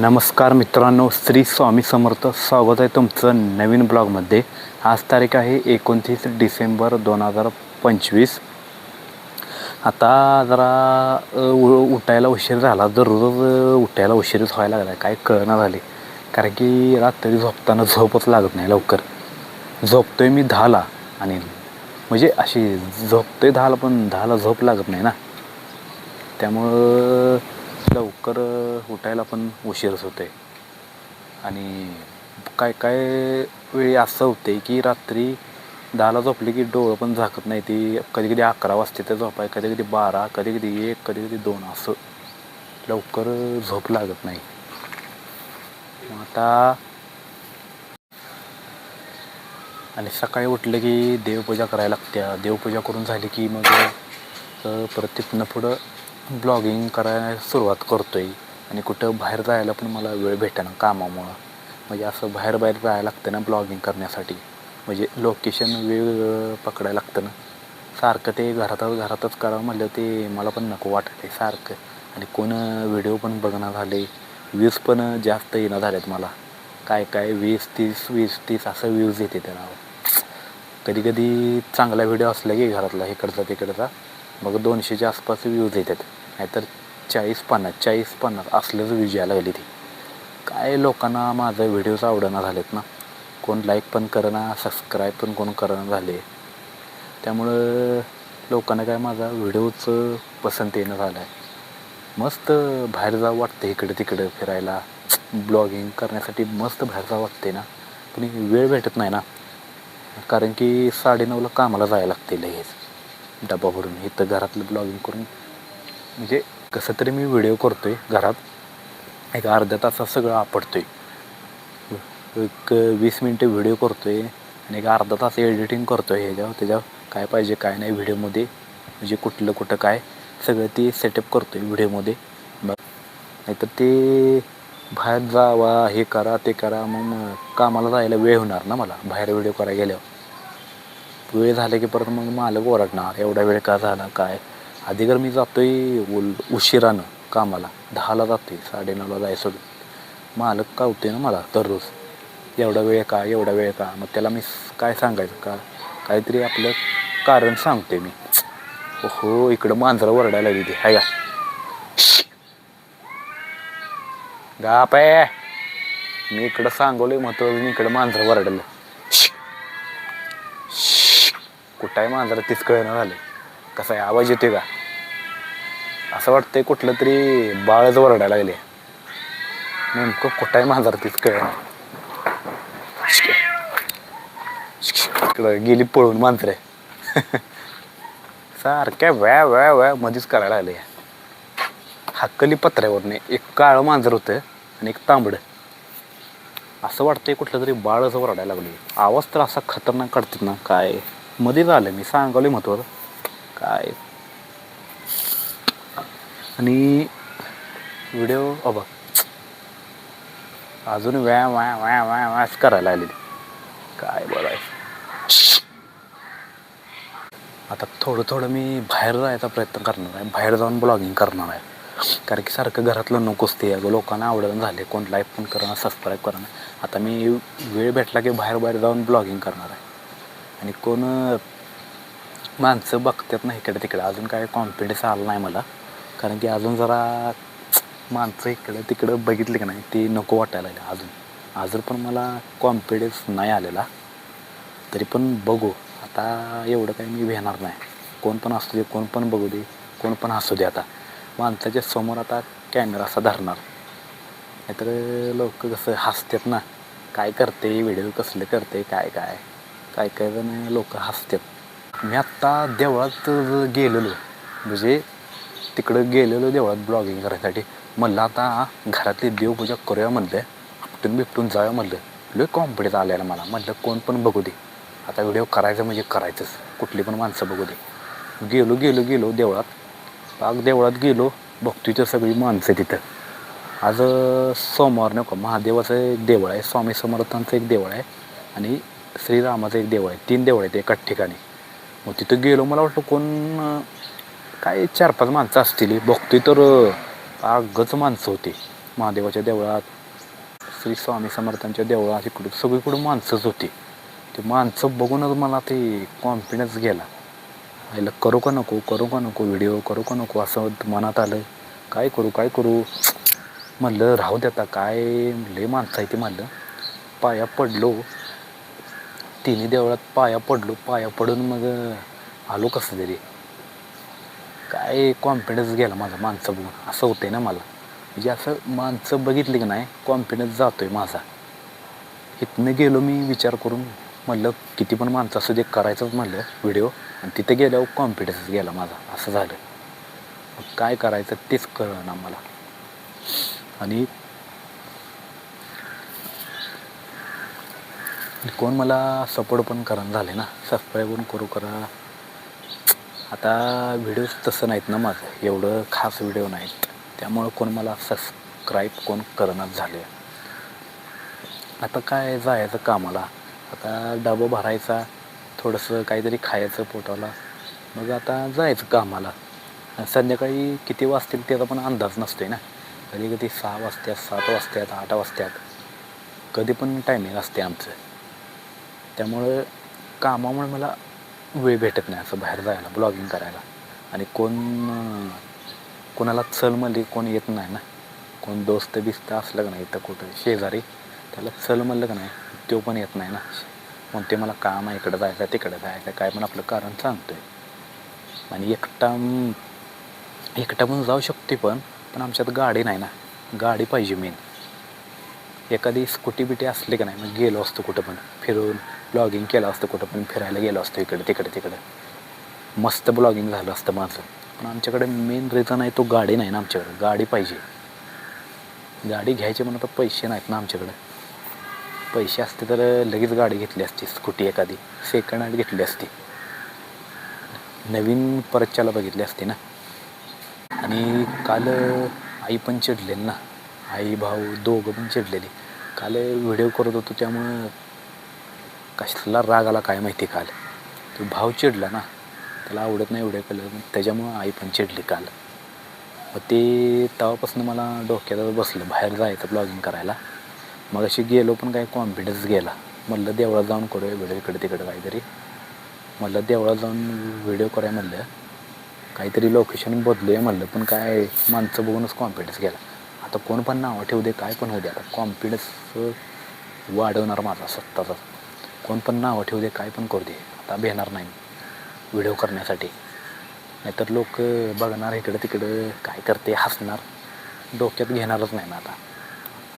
नमस्कार मित्रांनो श्री स्वामी समर्थ. स्वागत आहे तुमचं नवीन ब्लॉगमध्ये. आज तारीख आहे एकोणतीस डिसेंबर दोन हजार पंचवीस. आता जरा उ- उठायला उशीर झाला दररोज उठायला उशीरच व्हायला लागला काय कळना झाले. कारण की रात्री झोपताना झोपच लागत नाही लवकर. झोपतोय मी दहाला आणि म्हणजे अशी झोपतोय दहाला पण दहाला झोप लागत नाही ना. त्यामुळं लवकर उठायला पण उशीरच होते आणि काय काय वेळी असं होते की रात्री दहाला झोपले की डोळं पण झाकत नाही. ती कधी कधी अकरा वाजते तर झोपाय कधी कधी बारा कधी कधी एक कधी कधी दोन असं. लवकर झोप लागत नाही. आता आणि सकाळी उठलं की देवपूजा करायला लागत्या. देवपूजा करून झाली की मग परत तिथनं पुढं ब्लॉगिंग करायला सुरुवात करतो आहे आणि कुठं बाहेर जायला पण मला वेळ भेटेना कामामुळं. म्हणजे असं बाहेर बाहेर जायला लागतं ना ब्लॉगिंग करण्यासाठी. म्हणजे लोकेशन वेळ पकडायला लागतं ना. सारखं ते घरातच घरातच करावं म्हणलं ते मला पण नको वाटत आहे सारखं. आणि कोण व्हिडिओ पण बघणं झाले व्ह्यूज पण जास्त येणं झालेत मला. काय काय वीस तीस वीस तीस असं व्ह्यूज येते त्याला. कधी कधी चांगला व्हिडिओ असला की घरातला इकडचा तिकडचा. मग दोनशेच्या आसपास व्ह्यूज येतात. नाहीतर चाळीस पन्नास चाळीस पन्नास असलंच विजयाला गेली लागली ती. काय लोकांना माझं व्हिडिओज आवडना झालेत ना. कोण लाईक पण करणं सबस्क्राईब पण कोण करणं झाले. त्यामुळं लोकांना काय माझा व्हिडिओच पसंत येणं झाला आहे मस्त बाहेर जावं वाटतं इकडं तिकडं फिरायला. ब्लॉगिंग करण्यासाठी मस्त बाहेर जावं वाटते ना. पण वेळ भेटत नाही ना. कारण की साडेनऊला कामाला जायला लागते लगेच. डबा भरून इथं घरातलं ब्लॉगिंग करून म्हणजे कसं तरी मी व्हिडिओ करतो आहे घरात. एक अर्ध्या तासात सगळं आपडतो आहे एक वीस मिनटं व्हिडिओ करतो आहे आणि एक अर्धा तास एडिटिंग करतो आहे ह्याच्यावर. त्याच्यावर काय पाहिजे काय नाही व्हिडिओमध्ये म्हणजे कुठलं कुठं काय. सगळं ते सेटअप करतो आहे व्हिडिओमध्ये मग नाहीतर ते बाहेर जावा हे करा ते करा मग कामाला जायला वेळ होणार ना मला बाहेर व्हिडिओ करायला गेल्यावर. वेळ झाला की परत मग मालक ओरडणार एवढा वेळ का झाला काय? आधी तर मी आहे उल उशिरानं कामाला. दहाला जातो आहे साडेनऊला जाय सोडून मालक का होते ना मला दररोज. एवढा वेळ का एवढा वेळ का? मग त्याला मी काय सांगायचं का? काहीतरी आपलं कारण सांगते मी. हो इकडं मांजरा ओरडायला लागली ती. हाय गाप आहे मी इकडं सांगवलं महत्वाचं इकडं मांजर वरडलं. कुठं आहे मांजरा? तीच कळणं झालं कसं आहे आवाज येतोय का? असं वाटतंय कुठलं तरी बाळच वरडायला लागले. नेमकं कुठं आहे मांजर तीच कळ इकडं गेली पळून मांजरे. सारख्या व्या व्या व्या मध्येच करायला लागले. हक्कली पत्र्यावरने एक काळं मांजर होतं आणि एक तांबडं. असं वाटतंय कुठलं तरी बाळच ओरडायला लागली. आवाज तर असा खतरनाक काढतात ना काय? मध्ये झालं मी सांगावले महत्वाचं. काय? आणि व्हिडिओ अबा अजून व्या व्या व्या व्या व्याच करायला आलेली काय बोलायचं? आता थोडं थोडं मी बाहेर जायचा प्रयत्न करणार आहे. बाहेर जाऊन ब्लॉगिंग करणार आहे. कारण की सारखं घरातलं नकोच ते. अगं लोकांना आवडणं झाले. कोण लाईक पण करणं सबस्क्राईब करणं. आता मी वेळ भेटला की बाहेर बाहेर जाऊन ब्लॉगिंग करणार आहे. आणि कोण माणसं बघतात ना इकडे तिकडे. अजून काय कॉन्फिडन्स आला नाही मला. कारण की अजून जरा माणसं इकडं तिकडं बघितली की नाही ते नको वाटायला लागले अजून. अजून पण मला कॉन्फिडन्स नाही आलेला. तरी पण बघू. आता एवढं काही मी भेणार नाही. कोण पण असू दे कोण पण बघू दे कोण पण हसू दे आता. माणसाच्या समोर आता कॅमेरा असा धरणार. नाहीतर लोक कसं हसतात ना. काय करते व्हिडिओ कसले करते काय काय. काय काय जण लोक हसतात. मी आत्ता देवळात गेलेलो. म्हणजे तिकडं गेलेलो देवळात ब्लॉगिंग करायसाठी. म्हणलं आता घरातली देवपूजा करूया म्हणलं. आपटून बिपटून जाऊया म्हणलं. लय कॉन्फिडन्स आलेला मला. म्हटलं कोण पण बघू दे. आता व्हिडिओ करायचं म्हणजे करायचंच. कुठली पण माणसं बघू दे. गेलो गेलो गेलो देवळात. बाग देवळात गेलो. बघतोय तर सगळी माणसं तिथं. आज सोमवार नको. महादेवाचं एक देवळ आहे. स्वामी समर्थांचं एक देवळ आहे. आणि श्रीरामाचं एक देवळ आहे. तीन देवळ आहेत एकाच ठिकाणी. मग तिथं गेलो मला वाटतं कोण काय चार पाच माणसं असतील बघतोय तर आगच माणसं होती. महादेवाच्या देवळात श्री स्वामी समर्थांच्या देवळात इकडं सगळीकडं माणसंच होती. ते माणसं बघूनच मला ते कॉन्फिडन्स गेला. आईला करू का नको करू का नको व्हिडिओ करू का नको? असं मनात आलं. काय करू काय करू? म्हणलं राहू देता काय लय माणसं आहे ते म्हणलं. पाया पडलो. तिन्ही देवळात पाया पडलो. पाया पडून मग आलो कसं तरी. काय कॉन्फिडन्स गेला माझा माणसं बघून. असं होतंय ना मला. म्हणजे असं माणसं बघितली की नाही कॉन्फिडन्स जातोय माझा. इथनं गेलो मी विचार करून म्हणलं किती पण माणसं असू दे करायचंच म्हणलं व्हिडिओ आणि तिथे गेल्यावर कॉन्फिडन्स गेला माझा. असं झालं. मग काय करायचं तेच कळना मला. आणि कोण मला सपोर्ट पण करणं झाले ना. सबस्क्राईब पण करू करा. आता व्हिडिओज तसं नाहीत ना माझं. एवढं खास व्हिडिओ नाहीत. त्यामुळं कोण मला सबस्क्राईब कोण करणंच झाले. आता काय जायचं कामाला? आता डबा भरायचा थोडंसं काहीतरी खायचं पोटाला. मग आता जायचं कामाला. संध्याकाळी किती वाजतील त्याचा पण अंदाज नसतो ना. कधी कधी सहा वाजत्यात सात वाजत्यात आठ वाजत्यात. कधी पण टायमिंग असते आमचं. त्यामुळं कामामुळे मला वेळ भेटत नाही असं बाहेर जायला ब्लॉगिंग करायला. आणि कोण कोणाला चल कोण येत नाही ना. कोण दोस्त बिस्त असलं का नाही तर कुठं शेजारी त्याला चल म्हणलं का नाही तो पण येत नाही ना. कोणते मला काम आहे इकडं जायचं तिकडं जायचं काय पण आपलं कारण सांगतोय. आणि एकटा एकटा पण जाऊ शकते पण पण आमच्यात गाडी नाही ना. गाडी पाहिजे मेन. एखादी स्कूटी बिटी असली का नाही मग गेलो असतो कुठं पण फिरून ब्लॉगिंग केलं असतं कुठं पण फिरायला गेलो असतो इकडे तिकडे तिकडे. मस्त ब्लॉगिंग झालं असतं माझं. पण आमच्याकडे मेन रिझन आहे तो गाडी नाही ना आमच्याकडे. गाडी पाहिजे. गाडी घ्यायची म्हणून तर पैसे नाहीत ना आमच्याकडे. पैसे असते तर लगेच गाडी घेतली असती स्कूटी एखादी. सेकंड हँड घेतली असती. नवीन परतच्याला बघितली असती ना. आणि काल आई पण चिडलेली ना. आई भाऊ दोघं पण चिडलेली. काल व्हिडिओ करत होतो त्यामुळं कसला राग आला काय माहिती काल. तो भाव चिडला ना त्याला आवडत नाही व्हिडिओ केलं त्याच्यामुळं आई पण चिडली काल. मग ते तेव्हापासून मला डोक्यात बसलं बाहेर जायचं ब्लॉगिंग करायला. मग अशी गेलो पण काही कॉन्फिडन्स गेला. म्हणलं देवळात जाऊन करूया व्हिडिओ इकडे तिकडे काहीतरी. म्हणलं देवळात जाऊन व्हिडिओ करूया म्हणलं. काहीतरी लोकेशन बदलूया म्हणलं पण काय माणसं बघूनच कॉन्फिडन्स गेला. आता कोण पण नावं ठेवू दे काय पण होऊ दे आता कॉन्फिडन्स वाढवणार माझा स्वतःचा. कोण पण नावं ठेवू दे काय पण करू दे आता भेणार नाही व्हिडिओ करण्यासाठी. नाहीतर लोक बघणार इकडं तिकडं काय करते हसणार. डोक्यात घेणारच नाही ना आता.